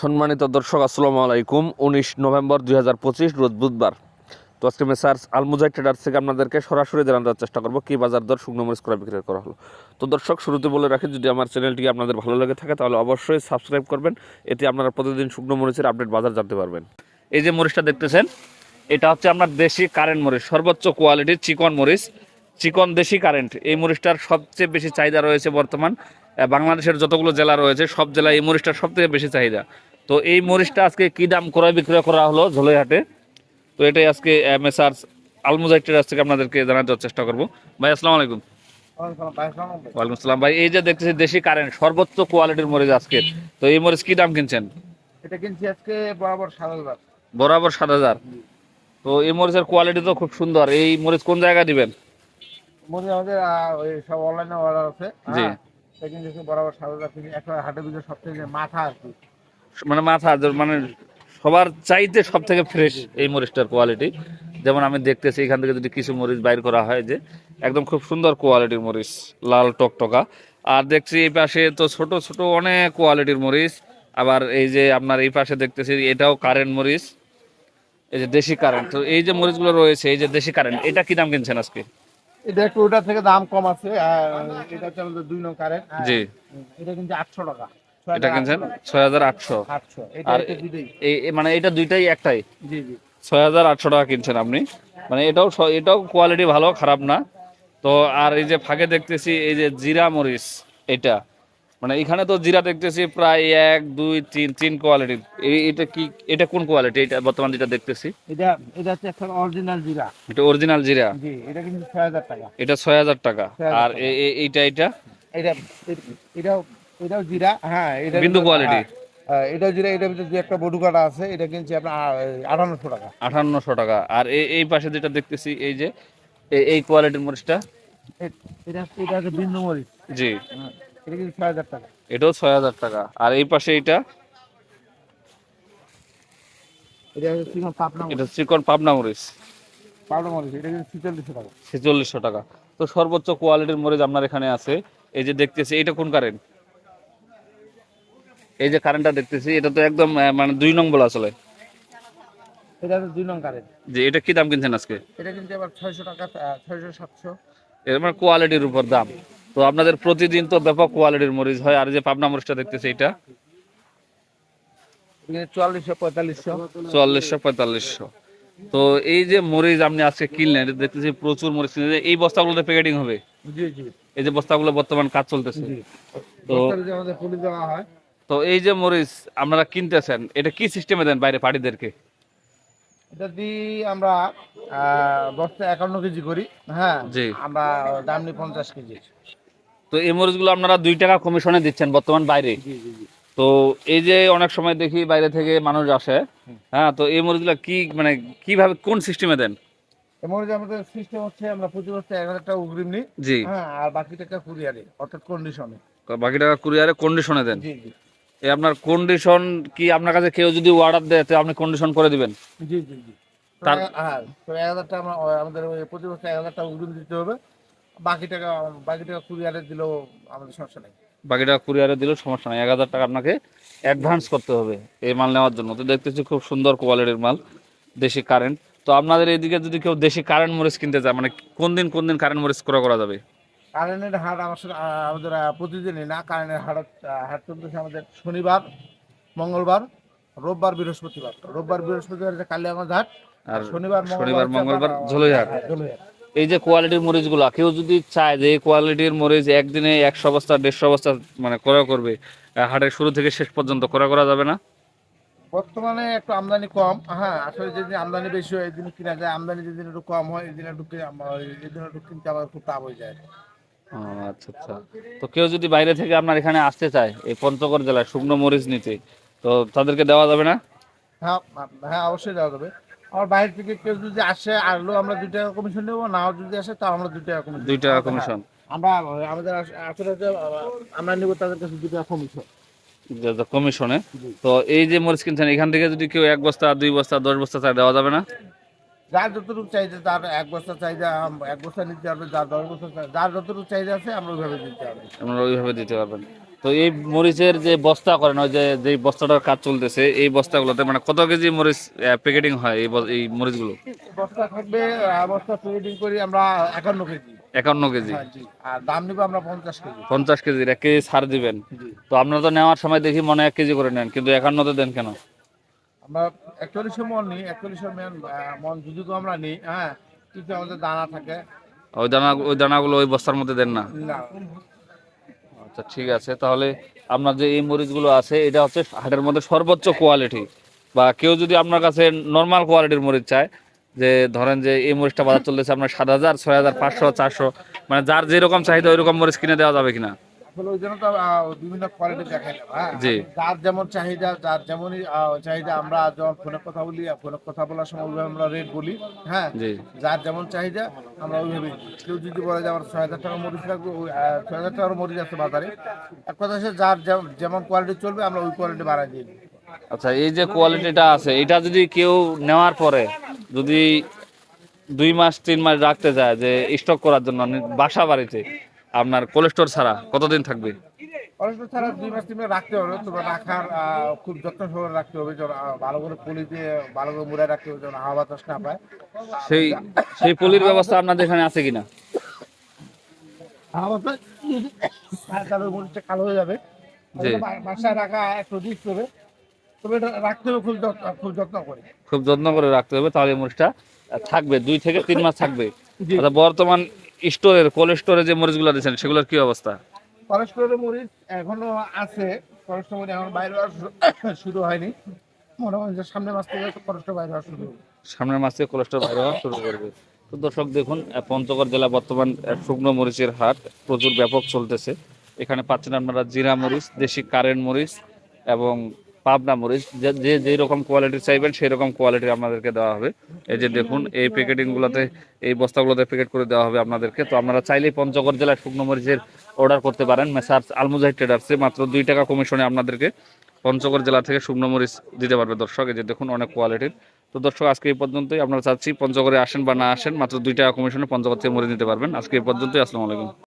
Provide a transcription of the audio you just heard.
সম্মানিত দর্শক, আসসালামু আলাইকুম। উনিশ নভেম্বর দুই হাজার পঁচিশ রোজ বুধবার। তো আজকে মেসার্স আলমুজাই ট্রেডার্স থেকে আপনাদেরকে সরাসরি জানানোর চেষ্টা করব, কি বাজার দর, শুকনো মরিচ করে বিক্রি করা হলো। তো দর্শক, শুরুতে বলে রাখি, যদি আমার চ্যানেলটি আপনাদের ভালো লেগে থাকে, তাহলে অবশ্যই সাবস্ক্রাইব করবেন। এতে আপনারা প্রতিদিন শুকনো মরিচের আপডেট বাজার জানতে পারবেন। এই যে মরিচটা দেখতেছেন, এটা হচ্ছে আপনার দেশি কারেন্ট মরিচ, সর্বোচ্চ কোয়ালিটির চিকন মরিচ, চিকন দেশি কারেন্ট এই মরিচটার সবচেয়ে বেশি চাহিদা রয়েছে বর্তমান বাংলাদেশের যতগুলো জেলা রয়েছে সব জেলায় এই মরিচটার সব থেকে বেশি চাহিদা। তো এই মরিচটা আজকে কি দাম ক্রয় বিক্রয় করা হলো ঝোলাইহাটে? তো এটাই আজকে মেসার্স আলমুজাইটের কাছ থেকে আপনাদেরকে জানার চেষ্টা করব। ভাই আসসালামু আলাইকুম। ওয়ালাইকুম আসসালাম। ভাই এই যে দেখতেছি দেশি কারেন্ট সর্বোচ্চ কোয়ালিটির মরিচ আজকে। তো এই মরিচ কি দাম কিনছেন? এটা কিনছি আজকে বরাবর সাত হাজার। বরাবর সাত হাজার। তো এই মরিচের কোয়ালিটি তো খুব সুন্দর। এই মরিচ কোন জায়গায় দিবেন? মনে আমাদের সব অনলাইনে অর্ডার আছে। জি। বরাবর হাজার একটা হাটের ভিতরে সব থেকে মাথা আর কি। মানে মাথা মানে সবার চাইতে সব থেকে ফ্রেশ এই মরিচটার কোয়ালিটি যেমন আমি দেখতেছি, এখান থেকে যদি কিছু মরিচ বাইর করা হয় যে, একদম খুব সুন্দর কোয়ালিটির মরিচ, লাল টকটকা। আর দেখছি এই পাশে তো ছোট ছোট অনেক কোয়ালিটির মরিচ। আবার এই যে আপনার এই পাশে দেখতেছি, এটাও কারেন্ট মরিচ। এই যে দেশি কারেন্ট তো এই যে মরিচগুলো রয়েছে, এই যে দেশি কারেন্ট এটা কি দাম কিনছেন আজকে? এটা একটু ওটা থেকে দাম কম আছে এটা হচ্ছে আমাদের দুই নং কারেন্ট জি। এটা কিন্তু আটশো টাকা। এটা কিনছেন? ছয় হাজার আটশো। আর মানে এটা দুইটাই একটাই? জি জি। ছয় হাজার আটশো টাকা কিনছেন আপনি। মানে এটাও এটাও কোয়ালিটি ভালো খারাপ না। তো আর এই যে ফাঁকে দেখতেছি এই যে জিরা মরিচ এটা। মানে এখানে তো জিরা দেখতেছি প্রায় এক দুই তিন তিন কোয়ালিটি এটা কি এটা কোন কোয়ালিটি এটা বর্তমান যেটা দেখতেছি। এটা এটা হচ্ছে একটা অরিজিনাল জিরা। এটা অরিজিনাল জিরা। জি এটা কিন্তু ছয় হাজার টাকা। এটা ছয় হাজার টাকা। আর এইটা এটা এটা এটাও এটাও জিরা। হ্যাঁ এটা বিন্দু কোয়ালিটি এটা জিরা এটার ভিতরে যে একটা বডু কাটা আছে এটা কিনছি আপনার আঠান্নশো টাকা। আঠান্নশো টাকা। আর এই এই পাশে যেটা দেখতেছি এই যে এই কোয়ালিটির মরিচটা? এটা এটা বিন্দু মরিচ। জি। হ্যাঁ, এটা কিন্তু ছয় হাজার টাকা। এটাও ছয় হাজার টাকা। আর এই পাশে এটা হচ্ছে পাবনা এটা চিকন পাবনা মরিচ। পাবনা মরিচ এটা কিন্তু ছিচল্লিশশো টাকা। ছেচল্লিশশো টাকা। তো সর্বোচ্চ কোয়ালিটির মরিচ আপনার এখানে আছে। এই যে দেখতেছি এটা কোন কারেন্ট এই যে কারেন্টটা দেখতেছি এটা তো একদম মানে দুই নং বলা চলে। এটা হচ্ছে দুই নং কারেন্ট যে এটা কি দাম কিনছেন আজকে? এটা কিন্তু আবার টাকা এর মানে কোয়ালিটির উপর দাম। তো আপনাদের প্রতিদিন তো ব্যাপক কোয়ালিটির মরিচ হয়। আর যে পাবনা মরিচটা দেখতেছি এটা চুয়াল্লিশশো পঁয়তাল্লিশশো। চুয়াল্লিশশো পঁয়তাল্লিশশো। তো এই যে মরিচ আপনি আজকে কিনলেন দেখতেছি প্রচুর মরিচ কিনলেন। এই বস্তাগুলোতে প্যাকেটিং হবে? জি জি। এই যে বস্তাগুলো বর্তমান কাজ চলতেছে। তো বস্তার যে আমাদের পুলি দেওয়া তো এই যে মরিচ আপনারা কিনতেছেন এটা কি সিস্টেমে দেন বাইরে এটা দিয়ে আমরা বস্তা একান্ন কেজি করি হ্যাঁ। আমরা পঞ্চাশ কেজি। তো এই মরিচগুলো আপনারা দুই টাকা কমিশনে দিচ্ছেন বর্তমান বাইরে। তো এই যে অনেক সময় দেখি বাইরে থেকে মানুষ আসে হ্যাঁ তো এই মরিচগুলো কি মানে কীভাবে কোন সিস্টেমে দেন? আমাদের সিস্টেম হচ্ছে আমরা প্রতি বছর এক হাজার টাকা অগ্রিম নিই জি। হ্যাঁ আর বাকি টাকা কুরিয়ারে অর্থাৎ কন্ডিশনে বাকি টাকা কুরিয়ারে কন্ডিশনে দেন? জি জি। এই আপনার কন্ডিশন কি আপনার কাছে কেউ যদি অর্ডার দেয় তো আপনি কন্ডিশন করে দিবেন? জি জি জি। তার- হ্যাঁ তো এক হাজার টাকা আমাদের প্রতি বছর এক হাজার টাকা অগ্রিম দিতে হবে। বাকি টাকা বাকি টাকা কুরিয়ারে দিলেও আমাদের সমস্যা নেই। বাকি টাকা কুরিয়ারে দিলেও সমস্যা নাই। এক হাজার টাকা আপনাকে অ্যাডভান্স করতে হবে এই মাল নেওয়ার জন্য। তো দেখতেছি খুব সুন্দর কোয়ালিটির মাল দেশি কারেন্ট তো আপনাদের এইদিকে যদি কেউ দেশি কারেন্ট মরিচ কিনতে চায় মানে কোন দিন কোন দিন কারেন্ট মরিচ ক্রয় করা যাবে? কারেন্টের হাট আমার আমাদের প্রতিদিনই না কারেন্টের হাট হাট চলতেছে আমাদের শনিবার মঙ্গলবার রোববার বৃহস্পতিবার। রোববার বৃহস্পতিবার কালিয়াগঞ্জ হাট আর শনিবার শনিবার মঙ্গলবার আহ, ঝোলইহাট হ্যাঁ। এই যে কোয়ালিটির মরিচগুলো কেউ যদি চায় যে এই কোয়ালিটির মরিচ একদিনে একশো বস্তা দেড়শো বস্তা মানে ক্রয় করবে হাটের শুরু থেকে শেষ পর্যন্ত ক্রয় করা যাবে না? বর্তমানে একটু আমদানি কম হ্যাঁ আসলে যেদিন আমদানি বেশি হয় এদিন কিনা যায় আমদানি যেদিন একটু কম হয় এদিন একটু এদিন একটু কিনতে আমার খুব তাপ হয়ে যায়। আচ্ছা আচ্ছা। তো কেউ যদি বাইরে থেকে আপনার এখানে আসতে চায় এই পঞ্চগড় জেলায় শুকনো মরিচ নিতে তো তাদেরকে দেওয়া যাবে না? হ্যাঁ হ্যাঁ অবশ্যই দেওয়া যাবে। আমার বাইরে থেকে কেউ যদি আসে আরলো আমরা দুই টাকা কমিশন নেব নাও যদি আসে তাও আমরা দুই টাকা কমিশন দুই টাকা কমিশন আমরা আমাদের আসলে আমরা নেব তাদের কাছে দুই টাকা কমিশন কমিশনে তো এই যে মরিচ কিনছেন এখান থেকে যদি কেউ এক বস্তা দুই বস্তা দশ বস্তা চাই দেওয়া যাবে না? যার যতটুকু চাহিদা তার এক বস্তা চাহিদা এক বস্তা নিতে হবে যার দশ বস্তা যার যতটুকু চাহিদা আছে আমরা ওইভাবে দিতে হবে আপনারা ওইভাবে দিতে পারবেন। তো এই মরিচের যে বস্তা করেন ওই যে যে বস্তাটার কাজ চলতেছে এই বস্তাগুলোতে মানে কত কেজি মরিচ প্যাকেটিং হয় এই এই মরিচগুলো? বস্তা থাকবে বস্তা প্যাকেটিং করি আমরা একান্ন কেজি। একান্ন কেজি? হ্যাঁ, আর দাম নিবো আমরা পঞ্চাশ কেজি। পঞ্চাশ কেজির এক কেজি ছাড় দিবেন। তো আপনারা তো নেওয়ার সময় দেখি মনে এক কেজি করে নেন কিন্তু একান্নতে দেন কেন? আমরা একচল্লিশশো মন নিই একচল্লিশশো মন মন যদি আমরা নিই হ্যাঁ কিছু আমাদের দানা থাকে। ওই দানা ওই দানাগুলো ওই বস্তার মধ্যে দেন না? না। আচ্ছা ঠিক আছে তাহলে আপনার যে এই মরিচগুলো আছে এটা হচ্ছে হাটের মধ্যে সর্বোচ্চ কোয়ালিটি বা কেউ যদি আপনার কাছে নর্মাল কোয়ালিটির মরিচ চায় যে ধরেন যে এই মরিচটা বাজার চলতেছে আপনার সাত হাজার ছয় হাজার পাঁচশো চারশো মানে যার যেরকম চাহিদা ওই রকম মরিচ কিনে দেওয়া যাবে কিনা? আসলে ওই জন্য তো বিভিন্ন কোয়ালিটি হ্যাঁ? যার যেমন চাহিদা যার যেমনই চাহিদা আমরা যখন ফোনে কথা বলি ফোনে কথা বলার সময় ওইভাবে আমরা রেট বলি হ্যাঁ? যার যেমন চাহিদা আমরা ওইভাবে কেউ যদি বলে যে আমার ছয় হাজার টাকা মরিচ লাগবে ওই ছয় হাজার টাকার মরিচ আছে বাজারে এক কথা যার যেমন- যেমন কোয়ালিটি চলবে আমরা ওই কোয়ালিটি বাড়াই দিই। আচ্ছা এই যে কোয়ালিটিটা আছে এটা যদি কেউ নেওয়ার পরে যদি দুই মাস তিন মাস রাখতে যায় যে স্টক করার জন্য বাসা বাড়িতে আপনার কোলেস্টোর ছাড়া কতদিন থাকবে? ছাড়া দুই মাস তিন রাখতে হবে। তবে রাখার খুব যত্ন সহকারে রাখতে হবে। ভালো করে পলি দিয়ে ভালো করে মুড়ে রাখতে হবে যেন হাওয়া বাতাস না পায়। সেই সেই পলির ব্যবস্থা আপনাদের এখানে আছে কিনা? হাওয়া বাতাস তাহলে মরিচটা কালো হয়ে যাবে। বাসায় রাখা একটু রিস্ক হবে তবে এটা রাখতে হবে খুব যত্ন খুব যত্ন করে। খুব যত্ন করে রাখতে হবে তাহলে এই থাকবে দুই থেকে তিন মাস থাকবে। আচ্ছা বর্তমান স্টোরের কোল্ড স্টোরে যে মরিচগুলো দিচ্ছেন সেগুলোর কি অবস্থা? কলেস্টোরের মরিচ এখনও আছে কলেস্টোর মরিচ এখন বাইরে শুরু- হয়নি। যে সামনে মাস থেকে কলেস্টোর বাইরে হওয়া শুরু হবে। সামনের মাসে কোলেস্টোর বাইরে হওয়া শুরু করবে। তো দর্শক দেখুন পঞ্চগড় জেলা বর্তমান শুকনো মরিচের হাট প্রচুর ব্যাপক চলতেছে। এখানে পাচ্ছেন আপনারা জিরা মরিচ দেশি কারেন্ট মরিচ এবং পাবনা মরিচ, যে যে রকম কোয়ালিটি চাইবেন সেই রকম কোয়ালিটি আপনাদেরকে দেওয়া হবে। এই যে দেখুন, এই প্যাকেটিং গুলোতে, এই বস্তাগুলোতে প্যাকেট করে দেওয়া হবে আপনাদেরকে। তো আপনারা চাইলেই পঞ্চগড় জেলায় শুকনো মরিচের অর্ডার করতে পারেন। মেসার্স আলমুজাহিদ ট্রেডার্সে মাত্র দুই টাকা কমিশনে আপনাদেরকে পঞ্চগড় জেলা থেকে শুকনো মরিচ দিতে পারবে দর্শক। এই যে দেখুন, অনেক কোয়ালিটির তো দর্শক, আজকে এই পর্যন্তই। আপনারা চাচ্ছি পঞ্চগড়ে আসেন বা না আসেন, মাত্র দুই টাকা কমিশনে পঞ্চগড় থেকে মরিচ নিতে পারবেন। আজকে এই পর্যন্তই। আসসালামু আলাইকুম।